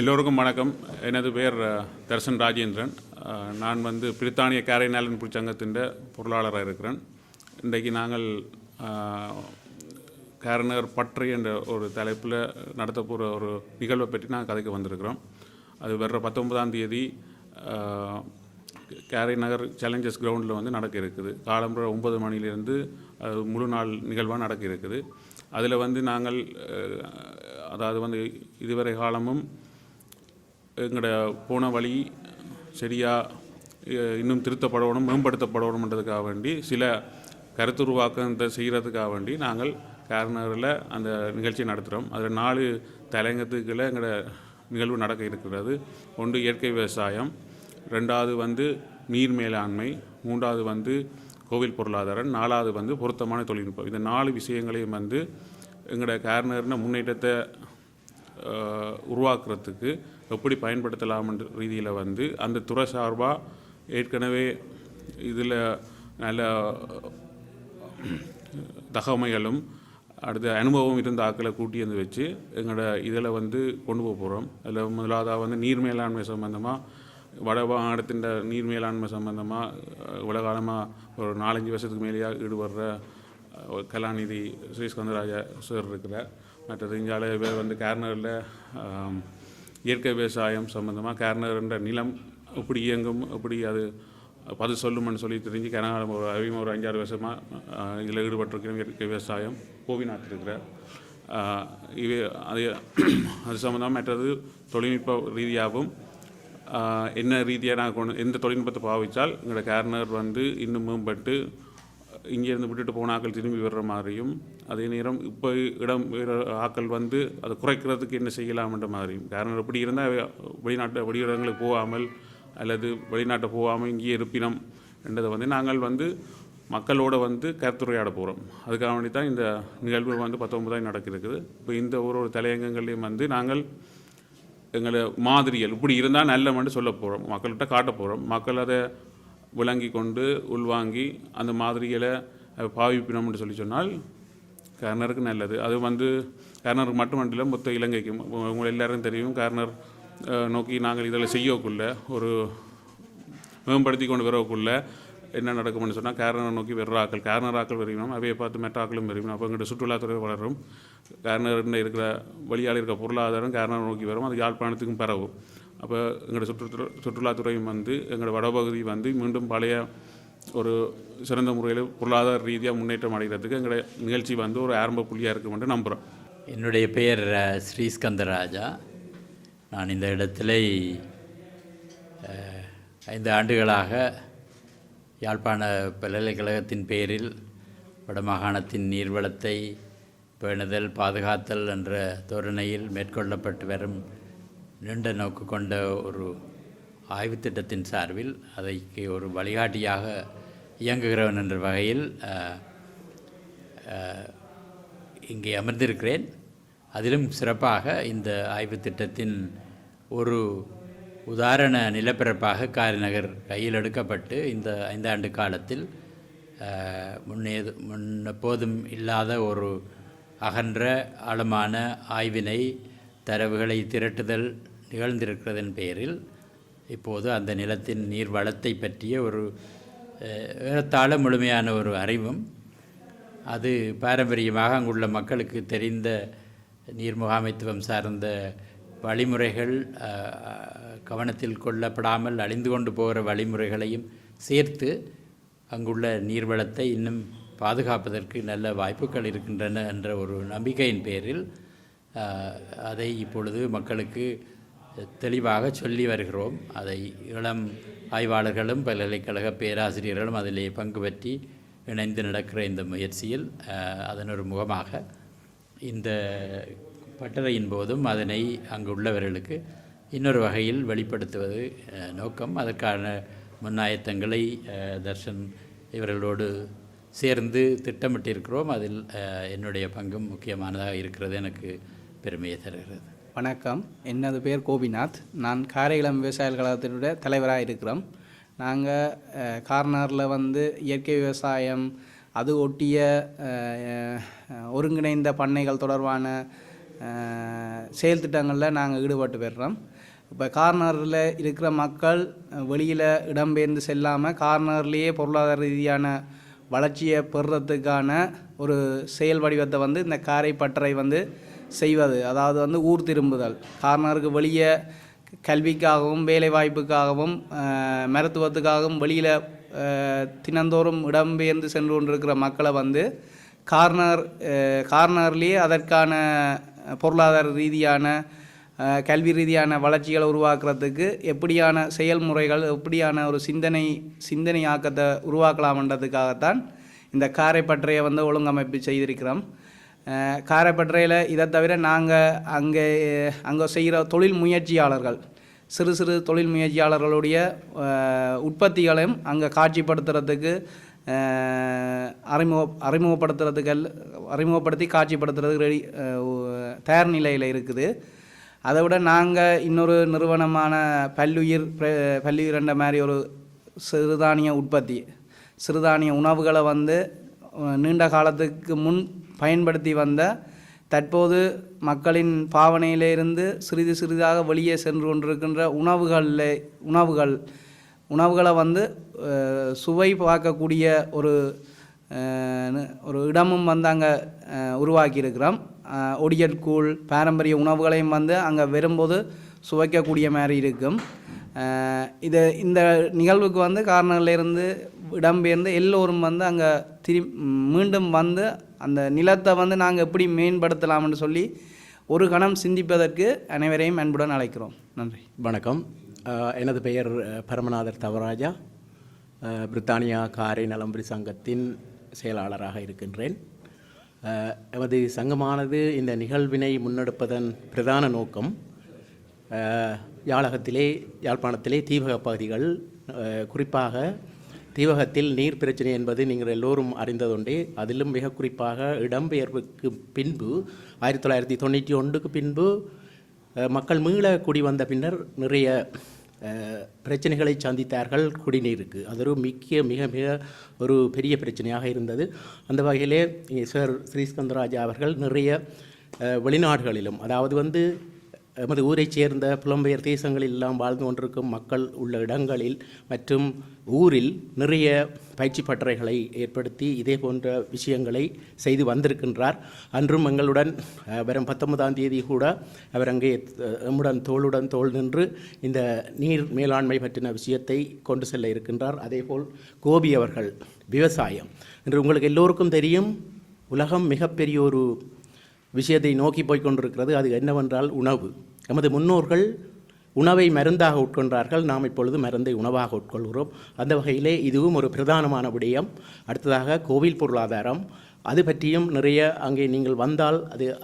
எல்லோருக்கும் வணக்கம். எனது பேர் தர்சன் ராஜேந்திரன். நான் வந்து பிரித்தானிய கேரை நலன் புச்சங்கத்தின் பொருளாளராக இருக்கிறேன். இன்றைக்கு நாங்கள் அஹ், கேரனர் பற்றை என்ற ஒரு தலைப்பில் நடத்த போகிற ஒரு நிகழ்வை பற்றி நான் கதைக்கு வந்திருக்கிறோம். அது வர்ற பத்தொன்பதாம் தேதி கேரை நகர் சேலஞ்சஸ் கிரவுண்டில் வந்து நடக்க இருக்குது. காலம்புற ஒன்பது மணிலேருந்து அது முழு நாள் நிகழ்வாக நடக்க இருக்குது. அதில் வந்து நாங்கள் அதாவது வந்து இதுவரை காலமும் எங்களோட போன வழி சரியாக இன்னும் திருத்தப்படணும் மேம்படுத்தப்படணுன்றதுக்காக வேண்டி சில கருத்துருவாக்கத்தை செய்கிறதுக்காக வேண்டி நாங்கள் கார்னரில் அந்த நிகழ்ச்சி நடத்துகிறோம் அதில் நாலு தலையங்கத்துக்குள்ள எங்களோட நிகழ்வு நடக்க இருக்கிறது. ஒன்று இயற்கை விவசாயம் ரெண்டாவது வந்து நீர் மேலாண்மை மூன்றாவது வந்து கோவில் பொருளாதாரம் நாலாவது வந்து பொருத்தமான தொழில்நுட்பம். இந்த நாலு விஷயங்களையும் வந்து எங்களோட கார்னர்ன முன்னேற்றத்தை உருவாக்குறதுக்கு எப்படி பயன்படுத்தலாம்ன்ற ரீதியில் வந்து அந்த துறை சார்பாக ஏற்கனவே இதில் நல்ல தகமைகளும் அடுத்த அனுபவம் இருந்த ஆக்களை கூட்டி வந்து வச்சு எங்களோட இதில் வந்து கொண்டு போக போகிறோம் அதில் முதலாவதாக வந்து நீர் மேலாண்மை சம்மந்தமாக வட மாநிலத்தின் நீர் மேலாண்மை சம்மந்தமாக உலகாலமாக ஒரு நாலஞ்சு வருஷத்துக்கு மேலேயாக ஈடுபடுற கலாநிதி ஸ்ரீஸ்கந்தராஜா சார் இருக்கிறார். மற்றது இங்கால பேர் வந்து கேர்னரில் இயற்கை விவசாயம் சம்மந்தமாக கேர்னர்ன்ற நிலம் இப்படி இயங்கும் அப்படி அது பது சொல்லும்னு சொல்லி தெரிஞ்சு கனகாலம் ஒரு அதிகமாக ஒரு அஞ்சாறு வருஷமாக இதில் ஈடுபட்டிருக்கிறோம் இயற்கை விவசாயம் கோவிநாத்திருக்கிறார் இது அது அது சம்மந்தமாக மற்றது தொழில்நுட்ப ரீதியாகவும் என்ன ரீதியாக நாங்கள் கொண்டு எந்த தொழில்நுட்பத்தை பாவித்தால் எங்களோட கேர்னர் வந்து இன்னும் மேம்பட்டு இங்கேருந்து விட்டுட்டு போன ஆட்கள் திரும்பி வர்ற மாதிரியும் அதே நேரம் இப்போ இடம் ஆக்கள் ஆட்கள் வந்து அதை குறைக்கிறதுக்கு என்ன செய்யலாம்ன்ற மாதிரியும். காரணம் எப்படி இருந்தால் வெளிநாட்டு வெளியிடங்களுக்கு போகாமல் அல்லது வெளிநாட்டை போகாமல் இங்கேயே இருப்பினம் என்றதை வந்து நாங்கள் வந்து மக்களோட வந்து கருத்துரையாட போகிறோம் அதுக்காக வேண்டி தான் இந்த நிகழ்வு வந்து பத்தொன்பதாம் நடக்கிருக்குது இப்போ இந்த ஒரு ஒரு தலையங்கங்களையும் வந்து நாங்கள் எங்களை மாதிரியல் இப்படி இருந்தால் நல்லமன்னு சொல்ல போகிறோம் மக்கள்கிட்ட காட்ட போகிறோம் மக்கள் அதை விளங்கி கொண்டு உள்வாங்கி அந்த மாதிரிகளை பாவிப்பினோம்னு சொல்லி சொன்னால் கர்னருக்கு நல்லது. அது வந்து கர்னருக்கு மட்டுமல்ல மொத்த இலங்கைக்கும். உங்களை எல்லாரும் தெரியும் கர்னர் நோக்கி நாங்கள் இதில் செய்யக்குள்ள ஒரு மேம்படுத்தி கொண்டு வரக்குள்ள என்ன நடக்கும்னு சொன்னால் கேரனர் நோக்கி வெறாக்கள் ஆக்கள். விரும்பினோம் ஆக்கள் அவையை பார்த்து மெட்ராக்களும் விரும்பினோம் அப்போ எங்கிட்ட சுற்றுலாத்துறை வளரும். கேரனர் இருக்கிற வழியால் இருக்க பொருளாதாரம் கேரனர் நோக்கி வரும். அது யாழ்ப்பாணத்துக்கும் பரவும். அப்போ எங்களோட சுற்றுலா சுற்றுலாத்துறையும் வந்து எங்களோட வடபகுதி வந்து மீண்டும் பழைய ஒரு சிறந்த முறையில் பொருளாதார ரீதியாக முன்னேற்றம் அடைகிறதுக்கு எங்களோட நிகழ்ச்சி வந்து ஒரு ஆரம்ப புள்ளியாக இருக்குமென்று நம்புகிறோம் என்னுடைய பெயர் ஸ்ரீஸ்கந்தராஜா நான் இந்த இடத்துல ஐந்து ஆண்டுகளாக யாழ்ப்பாண பல்கலைக்கழகத்தின் பேரில் வடமாகாணத்தின் நீர்வளத்தை பேணுதல் பாதுகாத்தல் என்ற தோரணையில் மேற்கொள்ளப்பட்டு வரும் நீண்ட நோக்கு கொண்ட ஒரு ஆய்வு திட்டத்தின் சார்பில் அதைக்கு ஒரு வழிகாட்டியாக இயங்குகிறவன் என்ற வகையில் இங்கே அமர்ந்திருக்கிறேன். அதிலும் சிறப்பாக இந்த ஆய்வுத் திட்டத்தின் ஒரு உதாரண நிலப்பரப்பாக காரிநகர் கையில் எடுக்கப்பட்டு இந்த ஐந்தாண்டு காலத்தில் முன்னே முன்னெப்போதும் இல்லாத ஒரு அகன்ற ஆழமான ஆய்வினை தரவுகளை திரட்டுதல் நிகழ்ந்திருக்கிறதன் பெயரில் இப்போது அந்த நிலத்தின் நீர் வளத்தை பற்றிய ஒரு ஏறத்தாழ முழுமையான ஒரு அறிவும் அது பாரம்பரியமாக அங்குள்ள மக்களுக்கு தெரிந்த நீர் முகாமைத்துவம் சார்ந்த வழிமுறைகள் கவனத்தில் கொள்ளப்படாமல் அழிந்து கொண்டு போகிற வழிமுறைகளையும் சேர்த்து அங்குள்ள நீர்வளத்தை இன்னும் பாதுகாப்பதற்கு நல்ல வாய்ப்புகள் இருக்கின்றன என்ற ஒரு நம்பிக்கையின் பேரில் அதை இப்பொழுது மக்களுக்கு தெளிவாக சொல்லி வருகிறோம். அதை இளம் ஆய்வாளர்களும் பல்கலைக்கழக பேராசிரியர்களும் அதிலே பங்கு பற்றி இணைந்து நடக்கிற இந்த முயற்சியில் அதன் ஒரு முகமாக இந்த பட்டறையின் போதும் அதனை அங்கு உள்ளவர்களுக்கு இன்னொரு வகையில் வெளிப்படுத்துவது நோக்கம். அதற்கான முன்னாயத்தங்களை தர்ஷன் இவர்களோடு சேர்ந்து திட்டமிட்டிருக்கிறோம். அதில் என்னுடைய பங்கும் முக்கியமானதாக இருக்கிறது. எனக்கு பெருமையை தருகிறது. வணக்கம். எனது பேர் கோபிநாத். நான் காரைக்குளம் விவசாயிகள் கழகத்தினுடைய தலைவராக இருக்கிறோம். நாங்கள் கார்னரில் வந்து இயற்கை விவசாயம் அது ஒட்டிய ஒருங்கிணைந்த பண்ணைகள் தொடர்பான செயல் திட்டங்களில் நாங்கள் ஈடுபட்டு பெறுறோம். இப்போ கார்னரில் இருக்கிற மக்கள் வெளியில் இடம்பெயர்ந்து செல்லாமல் கார்னர்லேயே பொருளாதார ரீதியான வளர்ச்சியை பெறுறதுக்கான ஒரு செயல் வடிவத்தை வந்து இந்த காரை பட்டறை வந்து செய்வது அதாவது வந்து ஊர் திரும்புதல். கார்னருக்கு வெளியே கல்விக்காகவும் வேலைவாய்ப்புக்காகவும் மருத்துவத்துக்காகவும் வெளியில் தினந்தோறும் இடம்பெயர்ந்து சென்று கொண்டிருக்கிற மக்களை வந்து கார்னர் கார்னர்லேயே அதற்கான பொருளாதார ரீதியான கல்வி ரீதியான வளர்ச்சிகளை உருவாக்குறதுக்கு எப்படியான செயல்முறைகள் எப்படியான ஒரு சிந்தனை சிந்தனை ஆக்கத்தை உருவாக்கலாம்ன்றதுக்காகத்தான் இந்த காரைப்பற்றையை வந்து ஒழுங்கமைப்பு செய்திருக்கிறோம். அஹ், இதை தவிர நாங்கள் அங்கே அங்கே செய்கிற தொழில் முயற்சியாளர்கள் சிறு சிறு தொழில் முயற்சியாளர்களுடைய உற்பத்திகளையும் அங்கே காட்சிப்படுத்துறதுக்கு அறிமுக அறிமுகப்படுத்துறதுக்கு அறிமுகப்படுத்தி காட்சிப்படுத்துறதுக்கு ரெடி தயார் நிலையில் இருக்குது. அதை விட நாங்கள் இன்னொரு நிறுவனமான பல்லுயிர் பிர- பல்லுயிர் என்ற மாதிரி ஒரு சிறுதானிய உற்பத்தி சிறுதானிய உணவுகளை வந்து நீண்ட காலத்துக்கு முன் பயன்படுத்தி வந்த தற்போது மக்களின் பாவனையிலிருந்து சிறிது சிறிதாக வெளியே சென்று கொண்டிருக்கின்ற உணவுகளில் உணவுகள் உணவுகளை வந்து சுவை பார்க்கக்கூடிய ஒரு ஒரு இடமும் வந்து அங்கே உருவாக்கியிருக்கிறோம். ஒடியற்கூழ் ஒடியல் கூழ் பாரம்பரிய உணவுகளையும் வந்து அங்கே வரும்போது சுவைக்கக்கூடிய மாதிரி இருக்கும். இது இந்த நிகழ்வுக்கு வந்து காரணங்களிலிருந்து இடம்பெயர்ந்து எல்லோரும் வந்து அங்கே திரு மீண்டும் வந்து அந்த நிலத்தை வந்து நாங்கள் எப்படி மேம்படுத்தலாம்னு சொல்லி ஒரு கணம் சிந்திப்பதற்கு அனைவரையும் அன்புடன் அழைக்கிறோம். நன்றி. வணக்கம். எனது பெயர் பரமநாதர் தவராஜா. பிரித்தானியா காரை நலம்புரி சங்கத்தின் செயலாளராக இருக்கின்றேன். எமது சங்கமானது இந்த நிகழ்வினை முன்னெடுப்பதன் பிரதான நோக்கம் யாழகத்திலே யாழ்ப்பாணத்திலே தீபக பகுதிகள் குறிப்பாக தீவகத்தில் நீர் பிரச்சனை என்பது நீங்கள் எல்லோரும் அறிந்ததுண்டே. அதிலும் மிக குறிப்பாக இடம்பெயர்வுக்கு பின்பு ஆயிரத்தி தொள்ளாயிரத்தி தொண்ணூற்றி ஒன்றுக்கு பின்பு மக்கள் மீள குடி வந்த பின்னர் நிறைய பிரச்சனைகளை சந்தித்தார்கள் குடிநீருக்கு. அது ஒரு முக்கிய மிக மிக ஒரு பெரிய பிரச்சனையாக இருந்தது. அந்த வகையிலே சார் ஸ்ரீஸ்கந்தராஜா அவர்கள் நிறைய வெளிநாடுகளிலும் அதாவது வந்து எமது ஊரைச் சேர்ந்த புலம்பெயர் தேசங்களில் எல்லாம் வாழ்ந்து கொண்டிருக்கும் மக்கள் உள்ள இடங்களில் மற்றும் ஊரில் நிறைய பயிற்சி பட்டறைகளை ஏற்படுத்தி இதே போன்ற விஷயங்களை செய்து வந்திருக்கின்றார். அன்றும் எங்களுடன் வரும் பத்தொன்பதாம் தேதி கூட அவர் அங்கே எம்முடன் தோளுடன் தோள் நின்று இந்த நீர் மேலாண்மை பற்றின விஷயத்தை கொண்டு செல்ல இருக்கின்றார். அதேபோல் கோபி அவர்கள் விவசாயம். என்று உங்களுக்கு எல்லோருக்கும் தெரியும் உலகம் மிகப்பெரிய ஒரு விஷயத்தை நோக்கி போய் கொண்டிருக்கிறது. அது என்னவென்றால் உணவு. எமது முன்னோர்கள் உணவை மருந்தாக உட்கொண்டார்கள். நாம் இப்பொழுது மருந்தை உணவாக உட்கொள்கிறோம். அந்த வகையிலே இதுவும் ஒரு பிரதானமான விடயம். அடுத்ததாக கோவில் பொருளாதாரம். அது பற்றியும் நிறைய அங்கே நீங்கள் வந்தால் அது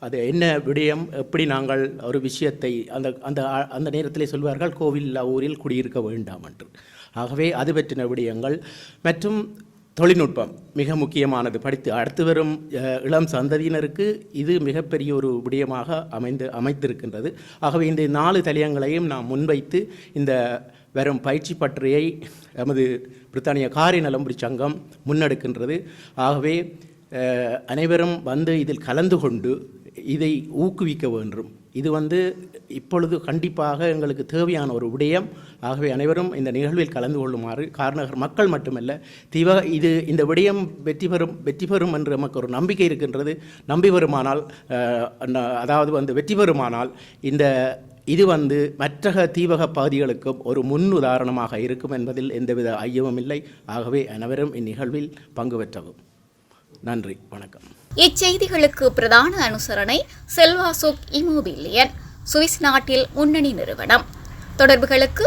அது என்ன விடயம்? எப்படி நாங்கள் ஒரு விஷயத்தை அந்த அந்த அந்த நேரத்திலே சொல்வார்கள் கோவில் ஊரில் குடியிருக்க வேண்டாம் என்று. ஆகவே அது பற்றின விடயங்கள். மற்றும் தொழில்நுட்பம் மிக முக்கியமானது. படித்து அடுத்து வரும் இளம் சந்ததியினருக்கு இது மிகப்பெரிய ஒரு விடயமாக அமைந்து அமைத்திருக்கின்றது. ஆகவே இந்த நாலு தலையங்களையும் நாம் முன்வைத்து இந்த வரும் பயிற்சி பற்றியை எமது பிரித்தானிய காரிய நலம்புரி சங்கம் முன்னெடுக்கின்றது. ஆகவே அனைவரும் வந்து இதில் கலந்து கொண்டு இதை ஊக்குவிக்க வேண்டும். இது வந்து இப்பொழுது கண்டிப்பாக எங்களுக்கு தேவையான ஒரு விடயம். ஆகவே அனைவரும் இந்த நிகழ்வில் கலந்து கொள்ளுமாறு கார்நகர் மக்கள் மட்டுமல்ல திவ இது இந்த விடயம் வெற்றி பெறும் வெற்றி பெறும் என்று நமக்கு ஒரு நம்பிக்கை இருக்கின்றது. நம்பி வருமானால் அதாவது வந்து வெற்றி பெறுமானால் இந்த இது வந்து மற்ற தீவக பகுதிகளுக்கும் ஒரு முன் உதாரணமாக இருக்கும் என்பதில் எந்தவித ஐயமும் இல்லை. ஆகவே அனைவரும் இந்நிகழ்வில் பங்கு பெற்றவும். நன்றி வணக்கம். இச்செய்திகளுக்கு பிரதான அனுசரணை செல்வாசோக் இமோபிலியன் சுவிஸ் நாட்டில் முன்னணி நிறுவனம். தொடர்புகளுக்கு